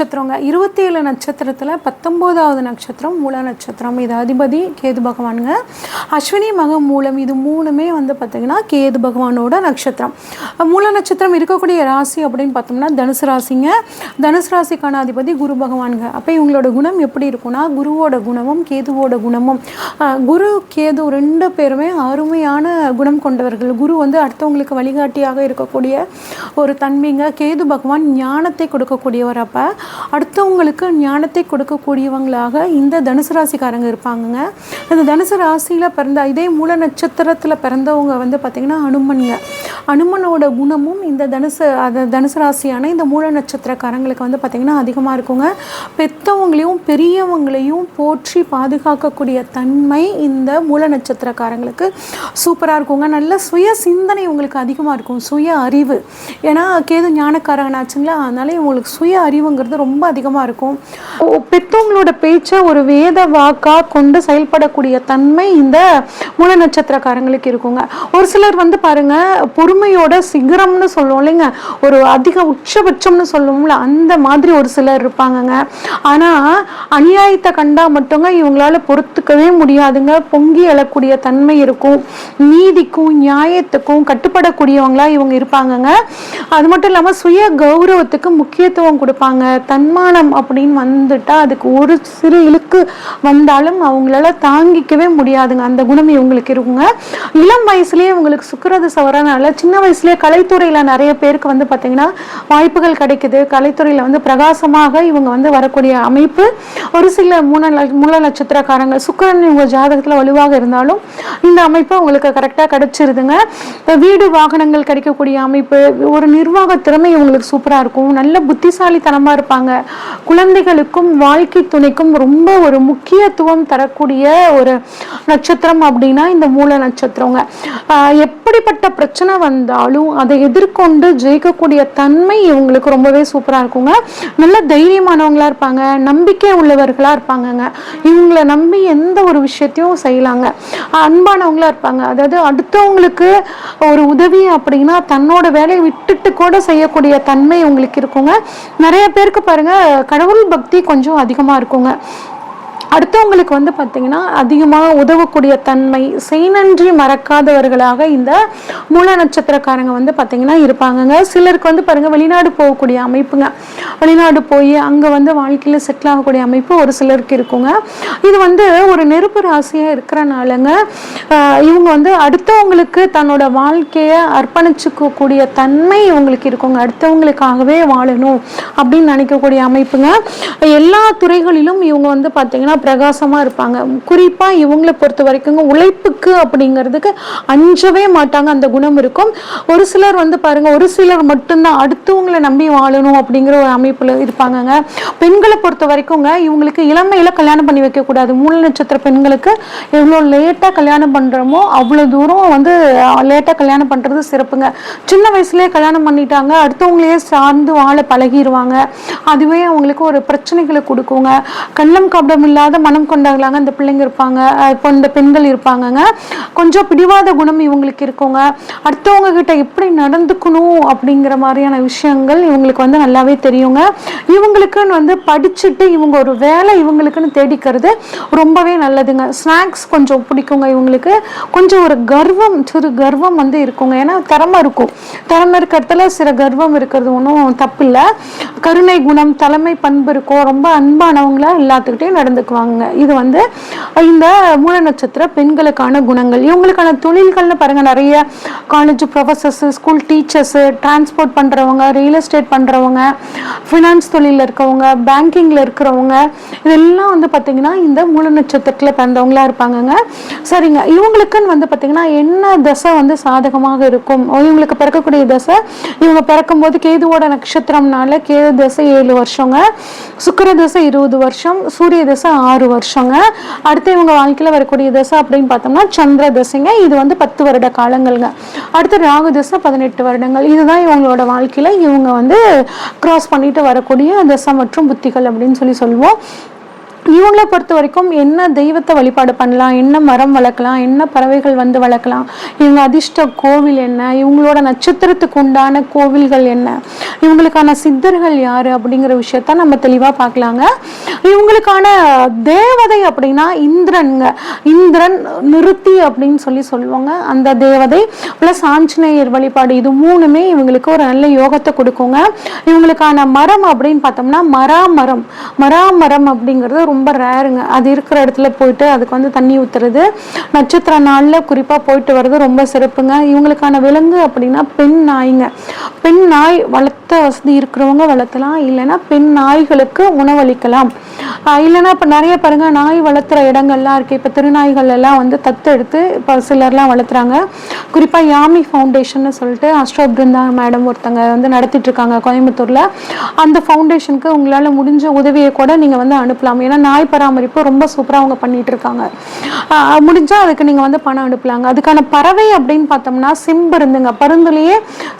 நட்சத்திரங்க. இருபத்தி ஏழு நட்சத்திரத்தில் பத்தொம்போதாவது நட்சத்திரம் மூல நட்சத்திரம். இது அதிபதி கேது பகவானுங்க. அஸ்வினி மக மூலம் இது மூணுமே வந்து பார்த்திங்கன்னா கேது பகவானோட நட்சத்திரம். மூல நட்சத்திரம் இருக்கக்கூடிய ராசி அப்படின்னு பார்த்தோம்னா தனுசு ராசிங்க. தனுசு ராசிக்கான அதிபதி குரு பகவானுங்க. அப்போ இவங்களோட குணம் எப்படி இருக்கும்னா குருவோட குணமும் கேதுவோட குணமும். குரு கேது ரெண்டு பேருமே அருமையான குணம் கொண்டவர்கள். குரு வந்து அடுத்தவங்களுக்கு வழிகாட்டியாக இருக்கக்கூடிய ஒரு தன்மைங்க. கேது பகவான் ஞானத்தை கொடுக்கக்கூடியவர் அப்போ. அடுத்தவங்களுக்கு ஞானத்தை கொடுக்கக்கூடியவங்களாக இந்த தனுசு ராசிக்காரங்க இருப்பாங்கங்க. இந்த தனுசு ராசியில் பிறந்த இதே மூல நட்சத்திரத்தில் பிறந்தவங்க வந்து பார்த்திங்கன்னா அனுமனுங்க அனுமனோட குணமும் இந்த தனுசு அது தனுசு ராசியான இந்த மூல நட்சத்திரக்காரங்களுக்கு வந்து பார்த்திங்கன்னா அதிகமாக இருக்குங்க. பெத்தவங்களையும் பெரியவங்களையும் போற்றி பாதுகாக்கக்கூடிய தன்மை இந்த மூல நட்சத்திரக்காரங்களுக்கு சூப்பராக இருக்குங்க. நல்ல சுய சிந்தனை உங்களுக்கு அதிகமாக இருக்கும். சுய அறிவு. ஏன்னா கேது ஞானக்காரன் ஆச்சுங்களா அதனால இவங்களுக்கு சுய அறிவுங்கிறது ரொம்ப அதிகமாக இருக்கும். பெற்றவங்களோட பெத்தவங்களோட பேச்சை ஒரு வேத வாக்காக கொண்டு செயல்படக்கூடிய தன்மை இந்த மூல நட்சத்திரக்காரங்களுக்கு இருக்குங்க. ஒரு சிலர் வந்து பாருங்கள் பொறுமை பொறுமையோட சிகரம்னு சொல்லுவோம் இல்லைங்க. ஒரு அதிக உச்சபட்சம்னு சொல்லுவோம்ல அந்த மாதிரி ஒரு சிலர் இருப்பாங்கங்க. ஆனால் அநியாயத்தை கண்டா மட்டுங்க இவங்களால பொறுத்துக்கவே முடியாதுங்க. பொங்கி எழக்கூடிய தன்மை இருக்கும். நீதிக்கும் நியாயத்துக்கும் கட்டுப்படக்கூடியவங்களா இவங்க இருப்பாங்கங்க. அது மட்டும் இல்லாமல் சுய கௌரவத்துக்கு முக்கியத்துவம் கொடுப்பாங்க. தன்மானம் அப்படின்னு வந்துட்டா அதுக்கு ஒரு சிறு இழுக்கு வந்தாலும் அவங்களால தாங்கிக்கவே முடியாதுங்க. அந்த குணம் இவங்களுக்கு இருக்குங்க. இளம் வயசுலயே இவங்களுக்கு சுக்கரதசை வரனால சின்ன சின்ன வயசுலயே கலைத்துறையில நிறைய பேருக்கு வந்து பாத்தீங்கன்னா வாய்ப்புகள் கிடைக்குது. கலைத்துறையில வந்து பிரகாசமாக இவங்க வந்து வரக்கூடிய அமைப்பு ஒரு சில மூணு மூல நட்சத்திரக்காரங்க சுக்கரன் இவங்க ஜாதகத்துல வலுவாக இருந்தாலும் இந்த அமைப்பு உங்களுக்கு கரெக்டாக கிடைச்சிருதுங்க. வீடு வாகனங்கள் கிடைக்கக்கூடிய அமைப்பு ஒரு நிர்வாக திறமை இவங்களுக்கு சூப்பராக இருக்கும். நல்ல புத்திசாலித்தனமாக இருப்பாங்க. குழந்தைகளுக்கும் வாழ்க்கை துணைக்கும் ரொம்ப ஒரு முக்கியத்துவம் தரக்கூடிய ஒரு நட்சத்திரம் அப்படின்னா இந்த மூல நட்சத்திரங்க. ஆஹ் எப்படிப்பட்ட பிரச்சனை வந்தாலும் அதை எதிர்கொண்டு ஜெயிக்கக்கூடிய தன்மை இவங்களுக்கு ரொம்பவே சூப்பராக இருக்குங்க. நல்ல தைரியமானவங்களா இருப்பாங்க நம்பிக்கை உள்ளவர்களாக இருப்பாங்கங்க. இவங்களை நம்பி எந்த ஒரு விஷயத்தையும் செய்யலாங்க. அன்பானவங்களாக அன்பானவங்களா இருப்பாங்க. அதாவது அடுத்தவங்களுக்கு ஒரு உதவி அப்படின்னா தன்னோட வேலையை விட்டுட்டு கூட செய்யக்கூடிய தன்மை இவங்களுக்கு இருக்குங்க. நிறைய பேருக்கு பாருங்க கடவுள் பக்தி கொஞ்சம் அதிகமாக இருக்குங்க. அடுத்தவங்களுக்கு வந்து பார்த்தீங்கன்னா அதிகமாக உதவக்கூடிய தன்மை செய்நன்றி மறக்காதவர்களாக இந்த மூல நட்சத்திரக்காரங்க வந்து பார்த்தீங்கன்னா இருப்பாங்கங்க. சிலருக்கு வந்து பாருங்க வெளிநாடு போகக்கூடிய அமைப்புங்க. வெளிநாடு போய் அங்கே வந்து வாழ்க்கையில் செட்டில் ஆகக்கூடிய அமைப்பு ஒரு சிலருக்கு இருக்குங்க. இது வந்து ஒரு நெருப்பு ராசியாக இருக்கிறனாலங்க இவங்க வந்து அடுத்தவங்களுக்கு தன்னோட வாழ்க்கையை அர்ப்பணிச்சுக்கக்கூடிய தன்மை இவங்களுக்கு இருக்குங்க. அடுத்தவங்களுக்காகவே வாழணும் அப்படின்னு நினைக்கக்கூடிய அமைப்புங்க. எல்லா துறைகளிலும் இவங்க வந்து பார்த்தீங்கன்னா பிரகாசமாக இருப்பாங்க. குறிப்பாக இவங்களை பொறுத்த வரைக்குங்க உழைப்புக்கு அப்படிங்கிறதுக்கு அஞ்சவே மாட்டாங்க. அந்த குணம் இருக்கும். ஒரு சிலர் வந்து பாருங்க ஒரு சிலர் மட்டும்தான் அடுத்தவங்களை நம்பி வாழணும் அப்படிங்கிற ஒரு அமைப்பில் இருப்பாங்கங்க. பெண்களை பொறுத்த வரைக்குங்க இவங்களுக்கு இளமையில் கல்யாணம் பண்ணி வைக்கக்கூடாது. மூல நட்சத்திர பெண்களுக்கு எவ்வளோ லேட்டாக கல்யாணம் பண்ணுறோமோ அவ்வளோ தூரம் வந்து லேட்டாக கல்யாணம் பண்ணுறது சிறப்புங்க. சின்ன வயசுலேயே கல்யாணம் பண்ணிட்டாங்க அடுத்தவங்களையே சார்ந்து வாழ பழகிடுவாங்க அதுவே அவங்களுக்கு ஒரு பிரச்சனைகளை கொடுக்குங்க. கள்ளம் கபடம் இல்லாத இல்லாத மனம் கொண்டவங்களாங்க இந்த பிள்ளைங்க இருப்பாங்க. இப்போ இந்த பெண்கள் இருப்பாங்கங்க. கொஞ்சம் பிடிவாத குணம் இவங்களுக்கு இருக்குங்க. அடுத்தவங்க கிட்ட எப்படி நடந்துக்கணும் அப்படிங்கிற மாதிரியான விஷயங்கள் இவங்களுக்கு வந்து நல்லாவே தெரியுங்க. இவங்களுக்குன்னு வந்து படிச்சுட்டு இவங்க ஒரு வேலை இவங்களுக்குன்னு தேடிக்கிறது ரொம்பவே நல்லதுங்க. ஸ்நாக்ஸ் கொஞ்சம் பிடிக்குங்க இவங்களுக்கு. கொஞ்சம் ஒரு கர்வம் சிறு கர்வம் வந்து இருக்குங்க. ஏன்னா திறமை இருக்கும். திறமை இருக்கிறதுல சில கர்வம் இருக்கிறது ஒன்றும் தப்பு இல்லை கருணை குணம் தலைமை பண்பு இருக்கும் ரொம்ப அன்பானவங்களா எல்லாத்துக்கிட்டையும் நடந்துக்குவாங்க. இது வந்து இந்த மூல நட்சத்திர பெண்களுக்கான குணங்கள். இவங்களுக்கான தொழில்கள்னு பாருங்க நிறைய college professors school teachers transport பண்ணுறவங்க ரியல் எஸ்டேட் பண்ணுறவங்க ஃபினான்ஸ் தொழிலில் இருக்கவங்க பேங்கிங்கில் இருக்கிறவங்க இதெல்லாம் வந்து பார்த்திங்கன்னா இந்த மூல நட்சத்திரத்தில் பிறந்தவங்களா இருப்பாங்கங்க. சரிங்க. இவங்களுக்குன்னு வந்து பார்த்திங்கன்னா என்ன தசை வந்து சாதகமாக இருக்கும்? இவங்களுக்கு பிறக்கக்கூடிய தசை இவங்க பிறக்கும்போது கேதுவோட நட்சத்திரம்னால கேது தசை ஏழு வருஷங்க. சுக்கர தசை இருபது வருஷம் சூரிய தசை ஆறு வருஷங்க. அடுத்து இவங்க வாழ்க்கையில் வரக்கூடிய தசை அப்படின்னு பார்த்தோம்னா சந்திர தசைங்க இது வந்து பத்து வருட காலங்கள்ங்க. அடுத்து ராகு தசை பதினெட்டு வருடங்கள். இதுதான் இவங்களோட வாழ்க்கையில் இவங்க வந்து கிராஸ் பண்ணிட்டு வரக்கூடிய தசை மற்றும் புத்திகள் அப்படின்னு சொல்லி சொல்லுவோம். இவங்களை பொறுத்த வரைக்கும் என்ன தெய்வத்தை வழிபாடு பண்ணலாம் என்ன மரம் வளர்க்கலாம் என்ன பறவைகள் வந்து வளர்க்கலாம் இவங்க அதிர்ஷ்ட கோவில் என்ன இவங்களோட நட்சத்திரத்துக்கு உண்டான கோவில்கள் என்ன இவங்களுக்கான சித்தர்கள் யார் அப்படிங்கிற விஷயத்த நம்ம தெளிவாக பார்க்கலாங்க. இவங்களுக்கான தேவதை அப்படின்னா இந்திரனுங்க. இந்திரன் நிறுத்தி அப்படின்னு சொல்லி சொல்லுவாங்க. அந்த தேவதை ப்ளஸ் ஆஞ்சநேயர் வழிபாடு இது மூணுமே இவங்களுக்கு ஒரு நல்ல யோகத்தை கொடுக்குங்க. இவங்களுக்கான மரம் அப்படின்னு பார்த்தோம்னா மராமரம். மராமரம் அப்படிங்கிறது ரொம்ப ரேருங்க. அது இருக்கிற இடத்துல போயிட்டு அதுக்கு வந்து தண்ணி ஊற்றுறது நட்சத்திர நாளில் குறிப்பாக போயிட்டு வர்றது ரொம்ப சிறப்புங்க. இவங்களுக்கான விலங்கு அப்படின்னா பெண் நாய்ங்க. பெண் நாய் வளர்த்த வசதி இருக்கிறவங்க வளர்த்தலாம். இல்லைன்னா பெண் நாய்களுக்கு உணவளிக்கலாம். இல்லைன்னா இப்போ நிறைய பாருங்க நாய் வளர்த்துற இடங்கள்லாம் இருக்கு. இப்போ திருநாய்கள் எல்லாம் வந்து தத்து எடுத்து இப்போ சிலர்லாம் வளர்த்துறாங்க. குறிப்பாக யாமி ஃபவுண்டேஷன் சொல்லிட்டு அஷ்டோ பிருந்தா மேடம் ஒருத்தங்க வந்து நடத்திட்டு இருக்காங்க கோயம்புத்தூரில். அந்த ஃபவுண்டேஷனுக்கு உங்களால் முடிஞ்ச உதவியை கூட நீங்கள் வந்து அனுப்பலாம். ஏன்னா நாய் பராமரிப்பு ரொம்ப சூப்பராக அவங்க பண்ணிட்டு இருக்காங்க ஆஹ் முடிஞ்சா அதுக்கு நீங்கள் வந்து பணம் அனுப்பலாங்க. அதுக்கான பறவை அப்படின்னு பார்த்தோம்னா செம்பருந்துங்க. பருந்துலேயே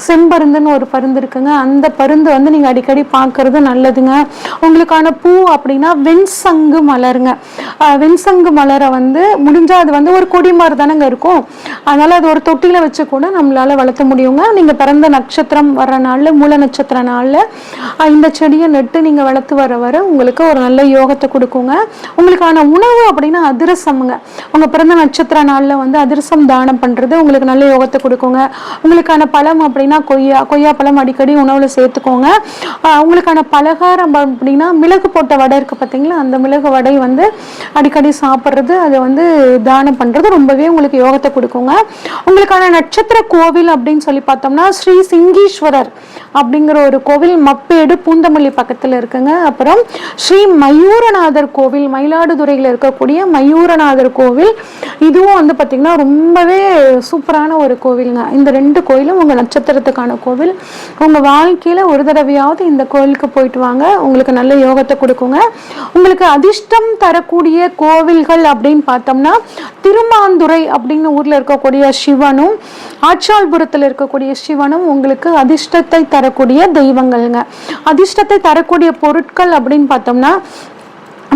செம்பருந்துன்னு ஒரு பருந்து இருக்குங்க. அந்த பருந்து வந்து நீங்கள் அடிக்கடி பார்க்கறது நல்லதுங்க. உங்களுக்கான பூ அப்படின்னா வெண்சங்கு மலருங்க. வெண்சங்கு மலரை வந்து முடிஞ்சா அது வந்து ஒரு கொடி மாதிரி தானேங்க இருக்கும். அதனால அது ஒரு தொட்டியில் வச்சு கூட நம்மளால வளர்த்த முடியுங்க. நீங்க பிறந்த நட்சத்திரம் வர்ற நாளில் மூல நட்சத்திர நாளில் இந்த செடியை நட்டு நீங்க வளர்த்து வர வர உங்களுக்கு ஒரு நல்ல யோகத்தை இருக்குங்க உங்களுக்கான உணவு அப்படின்னா அதிரசம்ங்க. உங்க பிறந்த நட்சத்திர நாள்ல வந்து அதிரசம் தானம் பண்றது உங்களுக்கு நல்ல யோகத்தை கொடுக்குங்க. உங்களுக்கான பழம் அப்படின்னா கொய்யா கொய்யா பழம் அடிக்கடி உணவுல சேர்த்துக்கோங்க. உங்களுக்கான பலகாரம் அப்படின்னா மிளகு போட்ட வடை இருக்கு பார்த்தீங்களா அந்த மிளகு வடை வந்து அடிக்கடி சாப்பிட்றது அதை வந்து தானம் பண்றது ரொம்பவே உங்களுக்கு யோகத்தை கொடுக்குங்க. உங்களுக்கான நட்சத்திர கோவில் அப்படின்னு சொல்லி பார்த்தோம்னா ஸ்ரீ சிங்கீஸ்வரர் அப்படிங்கிற ஒரு கோவில் மப்பேடு பூந்தமல்லி பக்கத்துல இருக்குங்க. அப்புறம் ஸ்ரீ மயூரநாதர் கோவில் மயிலாடுதுறையில் இருக்கக்கூடிய மயூரநாதர் கோவில். இதுவும் வந்து பார்த்திங்கன்னா ரொம்பவே சூப்பரான ஒரு கோவிலுங்க. இந்த ரெண்டு கோயிலும் உங்கள் நட்சத்திரத்துக்கான கோவில். உங்கள் வாழ்க்கையில் ஒரு தடவையாவது இந்த கோவிலுக்கு போயிட்டு வாங்க. உங்களுக்கு நல்ல யோகத்தை கொடுக்குங்க. உங்களுக்கு அதிர்ஷ்டம் தரக்கூடிய கோவில்கள் அப்படின்னு பார்த்தோம்னா திருமாந்துறை அப்படின்னு ஊரில் இருக்கக்கூடிய சிவனும் ஆச்சால்புரத்தில் இருக்கக்கூடிய சிவனும் உங்களுக்கு அதிர்ஷ்டத்தை தரக்கூடிய தெய்வங்கள்ங்க. அதிர்ஷ்டத்தை தரக்கூடிய பொருட்கள் அப்படின்னு பார்த்தோம்னா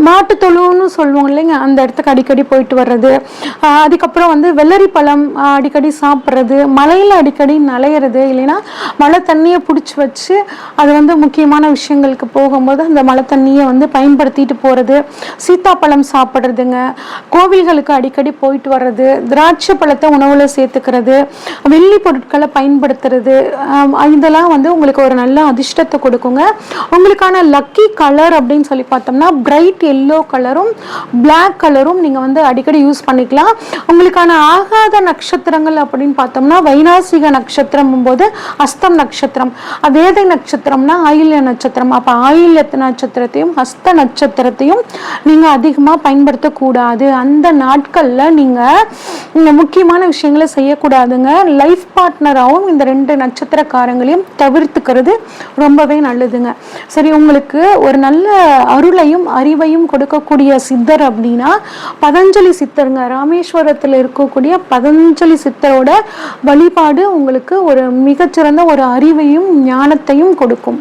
மாட்டு தொழுவுன்னு சொல்லுவோம் இல்லைங்க அந்த இடத்துக்கு அடிக்கடி போயிட்டு வர்றது. அதுக்கப்புறம் வந்து வெள்ளரி பழம் அடிக்கடி சாப்பிட்றது மலையில் அடிக்கடி நலையிறது இல்லைன்னா மழை தண்ணியை பிடிச்சி வச்சு அது வந்து முக்கியமான விஷயங்களுக்கு போகும்போது அந்த மழை தண்ணியை வந்து பயன்படுத்திட்டு போகிறது சீத்தாப்பழம் சாப்பிட்றதுங்க கோவில்களுக்கு அடிக்கடி போயிட்டு வர்றது திராட்சை பழத்தை உணவில் சேர்த்துக்கிறது வெள்ளி பொருட்களை பயன்படுத்துறது இதெல்லாம் வந்து உங்களுக்கு ஒரு நல்ல அதிர்ஷ்டத்தை கொடுக்குங்க. உங்களுக்கான லக்கி கலர் அப்படின்னு சொல்லி பார்த்தோம்னா பிரைட் எல்லோ கலரும் பிளாக் கலரும் நீங்கள் வந்து அடிக்கடி யூஸ் பண்ணிக்கலாம். உங்களுக்கான ஆகாத நட்சத்திரங்கள் அப்படின்னு பார்த்தோம்னா வைநாசிக நட்சத்திரம் போது அஸ்தம் நட்சத்திரம் வேதை நட்சத்திரம்னா ஆயில்ய நட்சத்திரம். அப்போ ஆயில்ய நட்சத்திரத்தையும் ஹஸ்த நட்சத்திரத்தையும் நீங்கள் அதிகமாக பயன்படுத்தக்கூடாது. அந்த நாட்களில் நீங்கள் முக்கியமான விஷயங்களை செய்யக்கூடாதுங்க. லைஃப் பார்ட்னராகவும் இந்த ரெண்டு நட்சத்திரக்காரங்களையும் தவிர்த்துக்கிறது ரொம்பவே நல்லதுங்க. சரி உங்களுக்கு ஒரு நல்ல அருளையும் அறிவையும் கொடுக்கக்கூடிய சித்தர் அப்படின்னா பதஞ்சலி சித்தருங்க. ராமேஸ்வரத்தில் இருக்கக்கூடிய பதஞ்சலி சித்தரோட வழிபாடு உங்களுக்கு ஒரு மிகச்சிறந்த ஒரு அறிவையும் ஞானத்தையும் கொடுக்கும்.